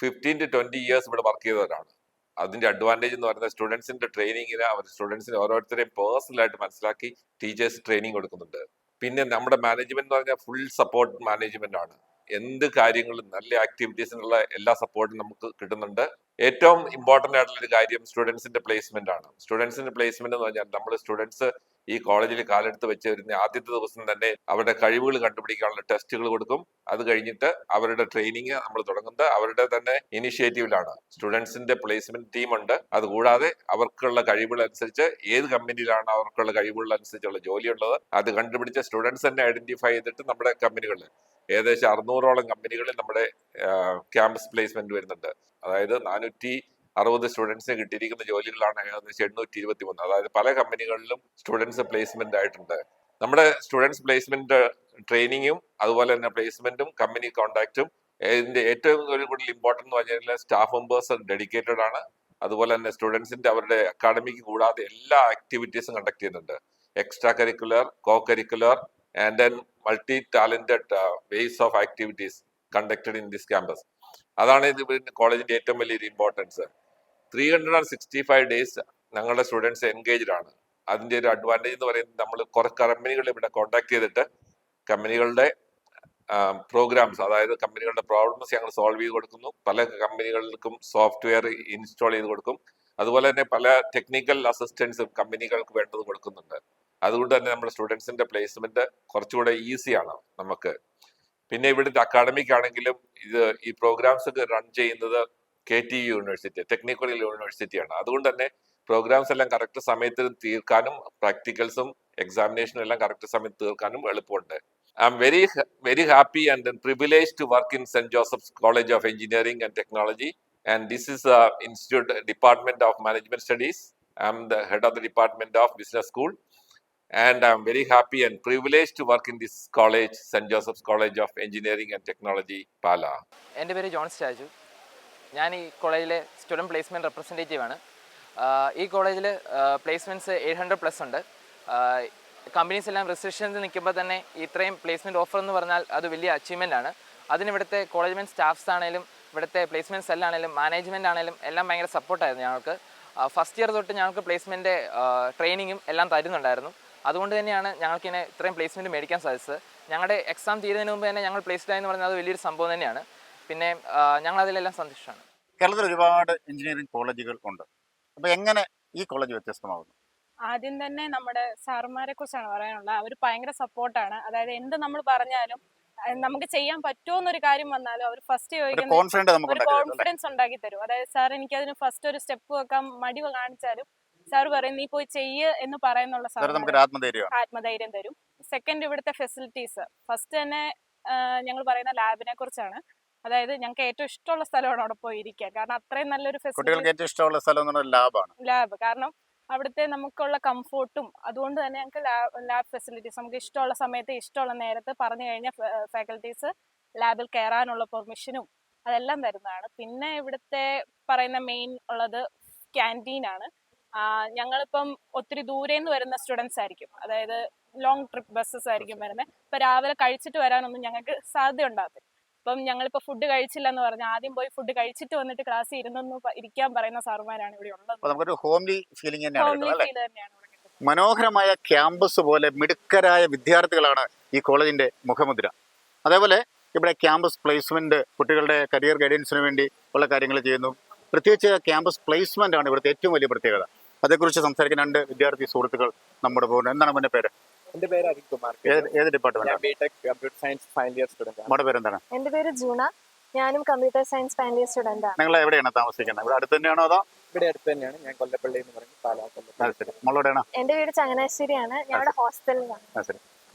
ഫിഫ്റ്റീൻ ടു ട്വന്റി ഇയേഴ്സ് ഇവിടെ വർക്ക് ചെയ്തവരാണ്. അതിന്റെ അഡ്വാന്റേജ് എന്ന് പറയുന്നത് സ്റ്റുഡൻസിന്റെ ട്രെയിനിങ്ങിന് അവർ സ്റ്റുഡൻസിന് ഓരോരുത്തരെയും പേഴ്സണലായിട്ട് മനസ്സിലാക്കി ടീച്ചേഴ്സ് ട്രെയിനിങ് കൊടുക്കുന്നുണ്ട്. പിന്നെ നമ്മുടെ മാനേജ്മെന്റ് എന്ന് പറഞ്ഞാൽ ഫുൾ സപ്പോർട്ട് മാനേജ്മെന്റ് ആണ്. എന്ത് കാര്യങ്ങളും നല്ല ആക്ടിവിറ്റീസിനുള്ള എല്ലാ സപ്പോർട്ടും നമുക്ക് കിട്ടുന്നുണ്ട്. ഏറ്റവും ഇമ്പോർട്ടന്റ് ആയിട്ടുള്ള ഒരു കാര്യം സ്റ്റുഡൻസിന്റെ പ്ലേസ്മെന്റ് ആണ്. സ്റ്റുഡൻസിന്റെ പ്ലേസ്മെന്റ് എന്ന് പറഞ്ഞാൽ നമ്മൾ സ്റ്റുഡൻസ് ഈ കോളേജിൽ കാലെടുത്ത് വെച്ച് വരുന്ന ആദ്യത്തെ ദിവസം തന്നെ അവരുടെ കഴിവുകൾ കണ്ടുപിടിക്കാനുള്ള ടെസ്റ്റുകൾ കൊടുക്കും. അത് കഴിഞ്ഞിട്ട് അവരുടെ ട്രെയിനിങ് നമ്മൾ തുടങ്ങുന്നത് അവരുടെ തന്നെ ഇനിഷ്യേറ്റീവിലാണ് സ്റ്റുഡൻസിന്റെ പ്ലേസ്മെന്റ് ടീം ഉണ്ട്. അതുകൂടാതെ അവർക്കുള്ള കഴിവുകൾ അനുസരിച്ച് ഏത് കമ്പനിയിലാണ് അവർക്കുള്ള കഴിവുകൾ അനുസരിച്ചുള്ള ജോലിയുള്ളത് അത് കണ്ടുപിടിച്ച സ്റ്റുഡൻസ് തന്നെ ഐഡന്റിഫൈ ചെയ്തിട്ട് നമ്മുടെ കമ്പനികളിൽ ഏകദേശം അറുന്നൂറോളം കമ്പനികളിൽ നമ്മുടെ ക്യാമ്പസ് പ്ലേസ്മെന്റ് വരുന്നുണ്ട്. അതായത് നാനൂറ്റി അറുപത് സ്റ്റുഡൻസിന് കിട്ടിയിരിക്കുന്ന ജോലികളാണ് ഏകദേശം എണ്ണൂറ്റി ഇരുപത്തി മൂന്ന് അതായത് പല കമ്പനികളിലും സ്റ്റുഡൻസ് പ്ലേസ്മെന്റ് ആയിട്ടുണ്ട്. നമ്മുടെ സ്റ്റുഡൻസ് പ്ലേസ്മെന്റ് ട്രെയിനിങ്ങും അതുപോലെ തന്നെ പ്ലേസ്മെന്റും കമ്പനി കോണ്ടാക്റ്റും ഇതിന്റെ ഏറ്റവും കൂടുതൽ ഇമ്പോർട്ടന്റ് എന്ന് പറഞ്ഞാൽ സ്റ്റാഫ് മെമ്പേഴ്സ് ഡെഡിക്കേറ്റഡ് ആണ്. അതുപോലെ തന്നെ സ്റ്റുഡൻസിന്റെ അവരുടെ അക്കാഡമിക്ക് കൂടാതെ എല്ലാ ആക്ടിവിറ്റീസും കണ്ടക്ട് ചെയ്യുന്നുണ്ട്. Extra curricular co curricular and then multi talented ways of activities conducted in this campus അതാണ് ഇത് കോളേജിന്റെ ഏറ്റവും വലിയൊരു importance three hundred and sixty five days ഞങ്ങളുടെ സ്റ്റുഡൻസ് എൻഗേജ്ഡ് ആണ്. അതിന്റെ ഒരു അഡ്വാന്റേജ് എന്ന് പറയുന്നത് നമ്മൾ കുറെ കമ്പനികൾ ഇവിടെ കോൺടാക്ട് ചെയ്തിട്ട് കമ്പനികളുടെ പ്രോഗ്രാംസ് അതായത് കമ്പനികളുടെ പ്രോബ്ലംസ് ഞങ്ങൾ സോൾവ് ചെയ്ത് കൊടുക്കുന്നു. പല കമ്പനികൾക്കും സോഫ്റ്റ്വെയർ ഇൻസ്റ്റാൾ ചെയ്ത് കൊടുക്കും. അതുപോലെ തന്നെ പല ടെക്നിക്കൽ അസിസ്റ്റൻസും കമ്പനികൾക്ക് വേണ്ടത് കൊടുക്കുന്നുണ്ട്. അതുകൊണ്ട് തന്നെ നമ്മുടെ സ്റ്റുഡൻസിന്റെ പ്ലേസ്മെന്റ് കുറച്ചുകൂടെ ഈസിയാണ് നമുക്ക്. പിന്നെ ഇവിടുത്തെ അക്കാഡമിക് ആണെങ്കിലും ഇത് ഈ പ്രോഗ്രാംസ് ഒക്കെ റൺ ചെയ്യുന്നത് K T U university technical യൂണിവേഴ്സിറ്റിയാണ് അതുകൊണ്ട് തന്നെ പ്രോഗ്രാംസ് എല്ലാം കറക്റ്റ് സമയത്ത് തീർക്കാനും പ്രാക്ടിക്കൽസും എക്സാമിനേഷനും എല്ലാം കറക്റ്റ് സമയത്ത് തീർക്കാനും എളുപ്പമുണ്ട്. I am very very happy and privilege to work in saint Joseph's college of engineering and technology and this is institute department of management studies I am the head of the department of business school and I I'm very happy and privileged to work in this college St. Joseph's college of engineering and technology Pala എന്റെ പേര് ജോൺ സ്റ്റാജു. ഞാൻ ഈ കോളേജിലെ സ്റ്റുഡന്റ് പ്ലേസ്മെന്റ് റെപ്രസെന്റേറ്റീവ് ആണ്. ഈ കോളേജിൽ പ്ലേസ്മെന്റ്സ് എയ്റ്റ് ഹൺഡ്രഡ് പ്ലസ് ഉണ്ട്. കമ്പനീസ് എല്ലാം റെസ്ട്രിക്ഷൻസ് നിൽക്കുമ്പോൾ തന്നെ ഇത്രയും പ്ലേസ്മെന്റ് ഓഫർ എന്ന് പറഞ്ഞാൽ അത് വലിയ അച്ചീവ്മെന്റ് ആണ്. അതിന് ഇവിടുത്തെ കോളേജ് മെൻ സ്റ്റാഫ്സ് ആണെങ്കിലും ഇവിടുത്തെ പ്ലേസ്മെന്റ് സെല്ലാണെങ്കിലും മാനേജ്മെന്റ് ആണെങ്കിലും എല്ലാം ഭയങ്കര സപ്പോർട്ടായിരുന്നു ഞങ്ങൾക്ക്. ഫസ്റ്റ് ഇയർ തൊട്ട് ഞങ്ങൾക്ക് പ്ലേസ്മെന്റ് ട്രെയിനിങ്ങും എല്ലാം തരുന്നുണ്ടായിരുന്നു. അതുകൊണ്ട് തന്നെയാണ് ഞങ്ങൾക്കിങ്ങനെ ഇത്രയും പ്ലേസ്മെന്റ് മേടിക്കാൻ സാധിച്ചത്. ഞങ്ങളുടെ എക്സാം തീരുന്നതിന് മുമ്പ് തന്നെ ഞങ്ങൾ പ്ലേസ്ഡ് ആയെന്ന് പറഞ്ഞാൽ അത് വലിയൊരു സംഭവം തന്നെയാണ്. പിന്നെ ഞങ്ങൾ അതിലെല്ലാം സന്തുഷ്ടമാണ് കേരളത്തിൽ ഒരുപാട് എഞ്ചിനീയറിംഗ് കോളേജുകൾ ഉണ്ട്. അപ്പൊ എങ്ങനെ ഈ കോളേജ് വ്യത്യസ്തമാകുന്നു? ആദ്യം തന്നെ നമ്മുടെ സാറുമാരെ കുറിച്ചാണ് പറയാനുള്ളത്. അവർ ഭയങ്കര സപ്പോർട്ടാണ്. അതായത് എന്ത് നമ്മൾ പറഞ്ഞാലും നമുക്ക് ചെയ്യാൻ പറ്റുമെന്നൊരു കാര്യം വന്നാലും അവർ ഫസ്റ്റ് ചോദിക്കുന്ന നമുക്ക് ഒരു? കോൺഫിഡൻസ് ഉണ്ടാക്കി തരും. അതായത് സാർ എനിക്ക് അതിന് ഫസ്റ്റ് ഒരു സ്റ്റെപ്പ് വെക്കാൻ മടി കാണിച്ചാലും സാർ പറയും നീ പോയി ചെയ്യ് എന്ന് പറയുന്നുള്ള ആത്മധൈര്യം തരും. സെക്കൻഡ് ഇവിടുത്തെ ഫെസിലിറ്റീസ് ഫസ്റ്റ് തന്നെ ഞങ്ങൾ പറയുന്ന ലാബിനെ കുറിച്ചാണ്. അതായത് ഞങ്ങൾക്ക് ഏറ്റവും ഇഷ്ടമുള്ള സ്ഥലമാണ് അവിടെ പോയി കാരണം അത്രയും നല്ലൊരു കുട്ടികൾക്ക് ഫെസിലിറ്റി ഏറ്റവും ഇഷ്ടമുള്ള സ്ഥലം ലാബാണ്. ലാബ്. കാരണം അവിടുത്തെ നമുക്കുള്ള കംഫോർട്ടും അതുകൊണ്ട് തന്നെ ഞങ്ങൾക്ക് ലാബ് ഫെസിലിറ്റീസ് നമുക്ക് ഇഷ്ടമുള്ള സമയത്ത് ഇഷ്ടമുള്ള നേരത്ത് പറഞ്ഞു കഴിഞ്ഞാൽ ഫാക്കൽറ്റീസ് ലാബിൽ കയറാനുള്ള പെർമിഷനും അതെല്ലാം തരുന്നതാണ്. പിന്നെ ഇവിടുത്തെ പറയുന്ന മെയിൻ ഉള്ളത് ക്യാന്റീൻ ആണ്. ഞങ്ങളിപ്പം ഒത്തിരി ദൂരെ നിന്ന് വരുന്ന സ്റ്റുഡൻസ് ആയിരിക്കും. അതായത് ലോങ് ട്രിപ്പ് ബസ്സസ് ആയിരിക്കും വരുന്നത്. ഇപ്പം രാവിലെ കഴിച്ചിട്ട് വരാനൊന്നും ഞങ്ങൾക്ക് സാധ്യത ഉണ്ടാകത്തില്ല അപ്പം ഞങ്ങളിപ്പോൾ ഫുഡ് കഴിച്ചില്ല എന്ന് പറഞ്ഞാൽ ആദ്യം പോയി ഫുഡ് കഴിച്ചിട്ട് വന്നിട്ട് ക്ലാസ് ഇരുന്നൊന്ന് ഇരിക്കാൻ പറയുന്ന സാറുമാരാണ് ഇവിടെ ഉള്ളത്. നമുക്കൊരു ഹോംലി ഫീലിംഗ് തന്നെയാണ്. മനോഹരമായ ക്യാമ്പസ് പോലെ മിടുക്കരായ വിദ്യാർത്ഥികളാണ് ഈ കോളേജിന്റെ മുഖമുദ്ര. അതേപോലെ ഇവിടെ ക്യാമ്പസ് പ്ലേസ്മെന്റ് കുട്ടികളുടെ കരിയർ ഗൈഡൻസിന് വേണ്ടി ഉള്ള കാര്യങ്ങൾ ചെയ്യുന്നു. പ്രത്യേകിച്ച് ക്യാമ്പസ് പ്ലേസ്മെന്റ് ആണ് ഇവിടുത്തെ ഏറ്റവും വലിയ പ്രത്യേകത. അതേക്കുറിച്ച് സംസാരിക്കുന്ന രണ്ട് വിദ്യാർത്ഥി സുഹൃത്തുക്കൾ നമ്മുടെ പോകുന്നത് എന്താണ് പേര്? എന്റെ പേര് അരുൺ കുമാർ ഏത് department B tech computer science final year student ആണ്. നമ്മുടെ പേരെന്താണ്? എന്റെ പേര് ജൂണ. ഞാനും computer science final year student ആണ്. നിങ്ങൾ എവിടെയാണ് താമസിക്കുന്നത്? ഇവിടെ അടുത്ത് തന്നെയാണോ അതോ? ഇവിടെ അടുത്ത് തന്നെയാണ്. ഞാൻ കൊല്ലപ്പള്ളി എന്ന് പറയും പാലാ എന്റെ വീട് ചങ്ങനാശ്ശേരിയാണ്. ഞങ്ങളുടെ ഹോസ്റ്റലിലാണ്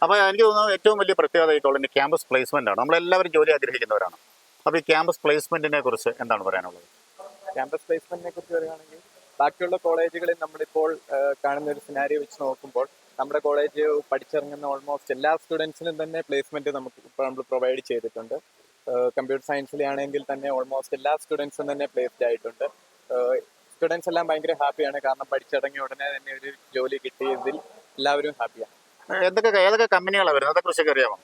അപ്പോൾ എനിക്ക് തോന്നുന്നു ഏറ്റവും വലിയ പ്രത്യേകത ഈ ക്യാമ്പസ് പ്ലേസ്മെന്റ് ആണ്. നമ്മളെല്ലാവരും ജോലി ആഗ്രഹിക്കുന്നവരാണ്. അപ്പോൾ ഈ ക്യാമ്പസ് പ്ലേസ്മെന്റിനെ കുറിച്ച് എന്താണ് പറയാനുള്ളത്? ക്യാമ്പസ് പ്ലേസ്മെന്റിനെ കുറിച്ച് പറയുകയാണെങ്കിൽ ബാക്കിയുള്ള കോളേജുകളിൽ നമ്മളിപ്പോൾ കാണുന്ന ഒരു സിനാരിയോ വെച്ച് നോക്കുമ്പോൾ നമ്മുടെ കോളേജ് പഠിച്ചിറങ്ങുന്ന ഓൾമോസ്റ്റ് എല്ലാ സ്റ്റുഡൻസിനും തന്നെ പ്ലേസ്മെന്റ് നമുക്ക് ഇപ്പോൾ നമ്മൾ പ്രൊവൈഡ് ചെയ്തിട്ടുണ്ട്. കമ്പ്യൂട്ടർ സയൻസിലാണെങ്കിൽ തന്നെ ഓൾമോസ്റ്റ് എല്ലാ സ്റ്റുഡൻസും തന്നെ പ്ലേസ്ഡ് ആയിട്ടുണ്ട്. സ്റ്റുഡൻസ് എല്ലാം ഭയങ്കര ഹാപ്പിയാണ് കാരണം പഠിച്ചിറങ്ങിയ ഉടനെ തന്നെ ഒരു ജോലി കിട്ടിയതിൽ എല്ലാവരും ഹാപ്പിയാണ് എന്തൊക്കെ ഏതൊക്കെ കമ്പനികളാണ് വരുന്നത്? അതെക്കുറിച്ചൊക്കെ അറിയാമോ?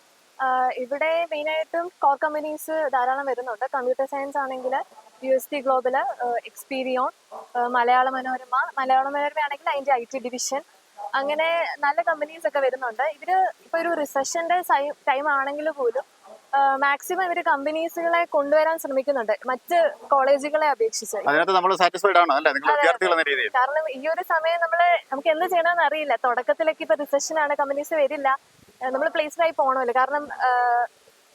ഇവിടെ മെയിനായിട്ടും കോർ കമ്പനീസ് ധാരാളം വരുന്നുണ്ട്. കമ്പ്യൂട്ടർ സയൻസ് ആണെങ്കിൽ U S T global Experion Malayala Manorama Malayala Manorama ആണെങ്കിൽ അതിന്റെ ഐ ടി ഡിവിഷൻ അങ്ങനെ നല്ല കമ്പനീസ് ഒക്കെ വരുന്നുണ്ട്. ഇവർ ഇപ്പൊ ഒരു റിസഷന്റെ ടൈം ആണെങ്കിൽ പോലും മാക്സിമം ഇവർ കമ്പനീസുകളെ കൊണ്ടുവരാൻ ശ്രമിക്കുന്നുണ്ട്. മറ്റ് കോളേജുകളെ അപേക്ഷിച്ച്. കാരണം ഈ ഒരു സമയം നമ്മൾ നമുക്ക് എന്ത് ചെയ്യണമെന്ന് അറിയില്ല. തുടക്കത്തിലേക്ക് ഇപ്പൊ റിസഷൻ ആണ് കമ്പനീസ് വരില്ല. നമ്മൾ പ്ലേസ്ഡ് ആയി പോകണമല്ലോ കാരണം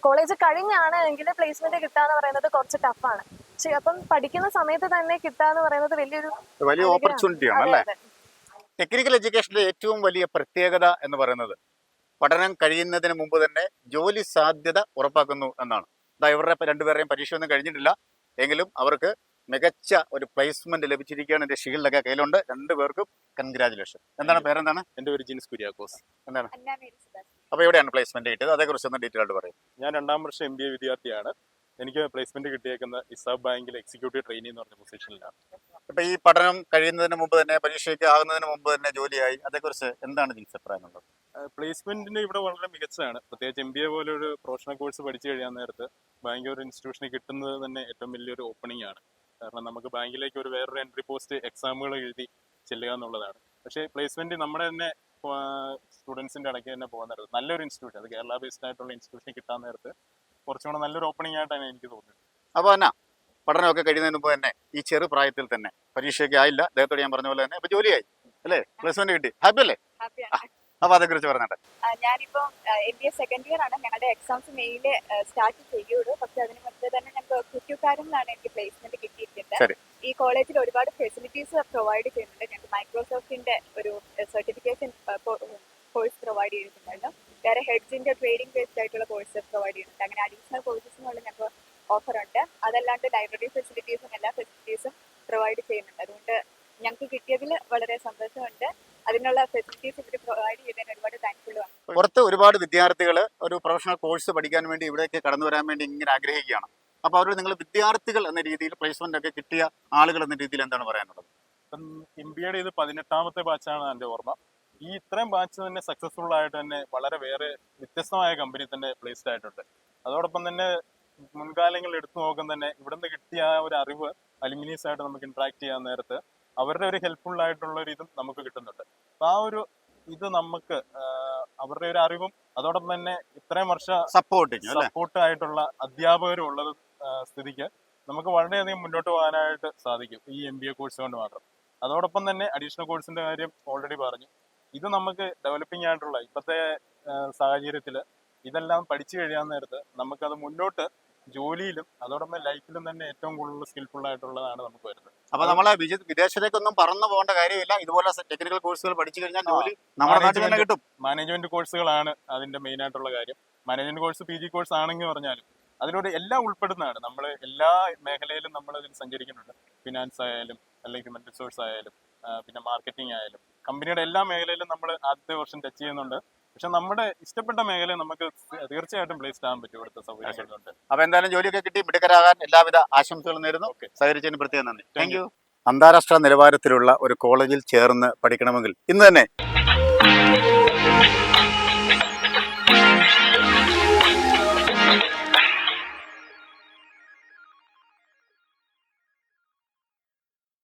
കോളേജ് കഴിഞ്ഞാണ് എങ്കിൽ പ്ലേസ്മെന്റ് കിട്ടാന്ന് പറയുന്നത് കുറച്ച് ടഫാണ് പക്ഷെ അപ്പം പഠിക്കുന്ന സമയത്ത് തന്നെ കിട്ടാന്ന് പറയുന്നത് വലിയൊരു വലിയ അനുഗ്രഹമാണ്. ഓപ്പർച്യൂണിറ്റി ആണ് അല്ലേ. ടെക്നിക്കൽ എഡ്യൂക്കേഷനിലെ ഏറ്റവും വലിയ പ്രത്യേകത എന്ന് പറയുന്നത് പഠനം കഴിയുന്നതിന് മുമ്പ് തന്നെ ജോലി സാധ്യത ഉറപ്പാക്കുന്നു എന്നാണ്. അതാ ഇവരുടെ രണ്ടുപേരെയും പരീക്ഷ ഒന്നും കഴിഞ്ഞിട്ടില്ല. എങ്കിലും അവർക്ക് മികച്ച ഒരു പ്ലേസ്മെന്റ് ലഭിച്ചിരിക്കുകയാണ് എന്റെ ഷീൽഡൊക്കെ കയ്യിലുണ്ട്. രണ്ടുപേർക്കും കൺഗ്രാചുലേഷൻ എന്താണ് പേരെന്താണ്? എന്റെ പേര് ജിൻസ് കുര്യാക്കോസ്. എന്താണ്? അപ്പൊ എവിടെയാണ് പ്ലേസ്മെന്റ് കിട്ടിയത്? അതേക്കുറിച്ച് ഒന്ന് ഡീറ്റെയിൽ ആയിട്ട് പറയും. ഞാൻ രണ്ടാം വർഷം എം ബി എ വിദ്യാർത്ഥിയാണ്. എനിക്ക് പ്ലേസ്മെന്റ് കിട്ടിയേക്കുന്ന ഇസാബ് ബാങ്കിൽ എക്സിക്യൂട്ടീവ് ട്രെയിനി എന്ന് പറഞ്ഞ പൊസിഷനിലാണ് ഇപ്പൊ ഈ പഠനം കഴിയുന്നതിന് മുമ്പ് തന്നെ പരീക്ഷയ്ക്ക് ആകുന്നതിന് മുമ്പ് തന്നെ ജോലിയായി. അതേക്കുറിച്ച് എന്താണ് ജിൻസ് അഭിപ്രായമുള്ളത്? പ്ലേസ്മെന്റിന് ഇവിടെ വളരെ മികച്ചതാണ്. പ്രത്യേകിച്ച് എം ബി എ പോലെ ഒരു പ്രൊഫഷണൽ കോഴ്സ് പഠിച്ചു കഴിയാൻ നേരത്ത് ബാങ്കിൽ ഒരു ഇൻസ്റ്റിറ്റ്യൂഷനിൽ കിട്ടുന്നത് തന്നെ ഏറ്റവും വലിയൊരു ഓപ്പണിംഗ് ആണ്. കാരണം നമുക്ക് ബാങ്കിലേക്ക് ഒരു വേറൊരു എൻട്രി പോസ്റ്റ് എക്സാമുകൾ എഴുതി ചെല്ലുക എന്നുള്ളതാണ്. പക്ഷേ പ്ലേസ്മെന്റ് നമ്മുടെ തന്നെ സ്റ്റുഡൻസിന്റെ ഇടയ്ക്ക് തന്നെ പോകാൻ നേരത്ത് നല്ലൊരു ഇൻസ്റ്റിറ്റ്യൂഷൻ അത് കേരള ബേസ്ഡ് ആയിട്ടുള്ള ഇൻസ്റ്റിറ്റ്യൂഷൻ കിട്ടാൻ നേരത്ത് കുറച്ചുകൂടെ നല്ലൊരു ഓപ്പണിംഗ് ആയിട്ടാണ് എനിക്ക് തോന്നിയത്. അപ്പോൾ എന്നാ പഠനമൊക്കെ കഴിയുന്നതിന് മുമ്പ് തന്നെ ഈ ചെറു പ്രായത്തിൽ തന്നെ പരീക്ഷയൊക്കെ ആയില്ല. അദ്ദേഹത്തോട് ഞാൻ പറഞ്ഞ പോലെ തന്നെ അപ്പോൾ ജോലിയായി അല്ലേ? പ്ലസ് വൺ കിട്ടി. ഹാപ്പി അല്ലേ? അപ്പൊ അതേക്കുറിച്ച് പറഞ്ഞിട്ട്. ഞാനിപ്പോ M B A second year ആണ്. ഞങ്ങളുടെ എക്സാംസ് മെയിൽ സ്റ്റാർട്ട് ചെയ്യുള്ളൂ. പക്ഷെ അതിന് മുൻപ് തന്നെ ഞങ്ങൾക്ക് കുറ്റിക്കാരിലാണ് എനിക്ക് പ്ലേസ്മെന്റ് കിട്ടിയിട്ടുണ്ട് ഈ കോളേജിൽ ഒരുപാട് ഫെസിലിറ്റീസ് പ്രൊവൈഡ് ചെയ്യുന്നുണ്ട്. ഞങ്ങൾക്ക് മൈക്രോസോഫ്റ്റിന്റെ ഒരു സർട്ടിഫിക്കേഷൻ കോഴ്സ് പ്രൊവൈഡ് ചെയ്യുന്നുണ്ടായിരുന്നു വേറെ ഹെഡ്സിന്റെ ട്രേഡിംഗ് ബേസ്ഡ് ആയിട്ടുള്ള കോഴ്സ് പ്രൊവൈഡ് ചെയ്യുന്നുണ്ട്. അങ്ങനെ അഡീഷണൽ കോഴ്സസിനുള്ള ഞങ്ങൾക്ക് ഓഫർ ഉണ്ട്. അതല്ലാണ്ട് ലൈബ്രറി ഫെസിലിറ്റീസും എല്ലാ ഫെസിലിറ്റീസും പ്രൊവൈഡ് ചെയ്യുന്നുണ്ട്. അതുകൊണ്ട് ഞങ്ങൾക്ക് കിട്ടിയതിൽ വളരെ സന്തോഷമുണ്ട്. അതിനുള്ള ഫെസിലിറ്റീസ് ഇവർ പ്രൊവൈഡ് ചെയ്തതിന് ഒരുപാട് താങ്ക്ഫുള്ളുമാണ് പുറത്ത് ഒരുപാട് വിദ്യാർത്ഥികൾ ഒരു പ്രൊഫഷണൽ കോഴ്സ് പഠിക്കാൻ വേണ്ടി ഇവിടേക്ക് കടന്നു വരാൻ വേണ്ടി ഇങ്ങനെ ആഗ്രഹിക്കുകയാണ്. അപ്പോൾ അവർ നിങ്ങൾ വിദ്യാർത്ഥികൾ എന്ന രീതിയിൽ പ്ലേസ്മെന്റ് ഒക്കെ കിട്ടിയ ആളുകൾ എന്ന രീതിയിൽ എന്താണ് പറയാനുള്ളത്? ഇപ്പം എം ബി എയുടെ ഇത് പതിനെട്ടാമത്തെ ബാച്ചാണ് എന്റെ ഓർമ്മ. ഈ ഇത്രയും ബാച്ച് തന്നെ സക്സസ്ഫുൾ ആയിട്ട് തന്നെ വളരെ വേറെ വ്യത്യസ്തമായ കമ്പനി തന്നെ പ്ലേസ്ഡ് ആയിട്ടുണ്ട്. അതോടൊപ്പം തന്നെ മുൻകാലങ്ങളിൽ എടുത്തു നോക്കും തന്നെ ഇവിടുന്ന് കിട്ടിയ ആ ഒരു അറിവ് അലുമിനീസ് ആയിട്ട് നമുക്ക് ഇന്ററാക്ട് ചെയ്യാൻ നേരത്ത് അവരുടെ ഒരു ഹെൽപ്ഫുൾ ആയിട്ടുള്ള ഒരു ഇതും നമുക്ക് കിട്ടുന്നുണ്ട്. അപ്പൊ ആ ഒരു ഇത് നമുക്ക് അവരുടെ ഒരു അറിവും അതോടൊപ്പം തന്നെ ഇത്രയും വർഷ സപ്പോർട്ടിങ് അല്ലേ? സപ്പോർട്ട് ആയിട്ടുള്ള അധ്യാപകരും ഉള്ളത് സ്ഥിതിക്ക് നമുക്ക് വളരെയധികം മുന്നോട്ട് പോകാനായിട്ട് സാധിക്കും ഈ എം ബി എ കോഴ്സ് കൊണ്ട് മാത്രം. അതോടൊപ്പം തന്നെ അഡീഷണൽ കോഴ്സിന്റെ കാര്യം ഓൾറെഡി പറഞ്ഞു. ഇത് നമുക്ക് ഡെവലപ്പിംഗ് ആയിട്ടുള്ള ഇപ്പോഴത്തെ സാഹചര്യത്തിൽ ഇതെല്ലാം പഠിച്ചു കഴിയാൻ നേരത്ത് നമുക്കത് മുന്നോട്ട് ജോലിയിലും അതോടൊപ്പം ലൈഫിലും തന്നെ ഏറ്റവും കൂടുതൽ സ്കിൽഫുൾ ആയിട്ടുള്ളതാണ് നമുക്ക് വരുന്നത്. അപ്പൊ നമ്മളെ വിദേശത്തേക്കൊന്നും പറന്നു പോകേണ്ട കാര്യമില്ല. ഇതുപോലെ ടെക്നിക്കൽ കോഴ്സുകൾ പഠിച്ചു കഴിഞ്ഞാൽ ജോലി നമ്മുടെ നാട്ടിൽ തന്നെ കിട്ടും. മാനേജ്മെന്റ് കോഴ്സുകളാണ് അതിന്റെ മെയിൻ ആയിട്ടുള്ള കാര്യം. Management course P G course ആണെങ്കിൽ പറഞ്ഞാലും അതിലൂടെ എല്ലാം ഉൾപ്പെടുന്നതാണ്. നമ്മൾ എല്ലാ മേഖലയിലും നമ്മൾ അതിൽ സഞ്ചരിക്കുന്നുണ്ട്. ഫിനാൻസ് ആയാലും അല്ലെങ്കിൽ ഹ്യൂമൻ റിസോഴ്സ് ആയാലും പിന്നെ മാർക്കറ്റിംഗ് ആയാലും. കമ്പനിയുടെ എല്ലാ മേഖലയിലും നമ്മൾ ആദ്യത്തെ വർഷം ടച്ച് ചെയ്യുന്നുണ്ട്. പക്ഷെ നമ്മുടെ ഇഷ്ടപ്പെട്ട മേഖലയിൽ നമുക്ക് തീർച്ചയായിട്ടും പ്ലേസ് ആകാൻ പറ്റും ഇവിടുത്തെ സൗകര്യങ്ങളുണ്ട് അപ്പൊ എന്തായാലും ജോലിയൊക്കെ കിട്ടി. മിടുക്കരാകാൻ എല്ലാവിധ ആശംസകളും നേരുന്നു. സഹകരിച്ചതിന് പ്രത്യേകം നന്ദി. താങ്ക് യു അന്താരാഷ്ട്ര നിലവാരത്തിലുള്ള ഒരു കോളേജിൽ ചേർന്ന് പഠിക്കണമെങ്കിൽ ഇന്ന് തന്നെ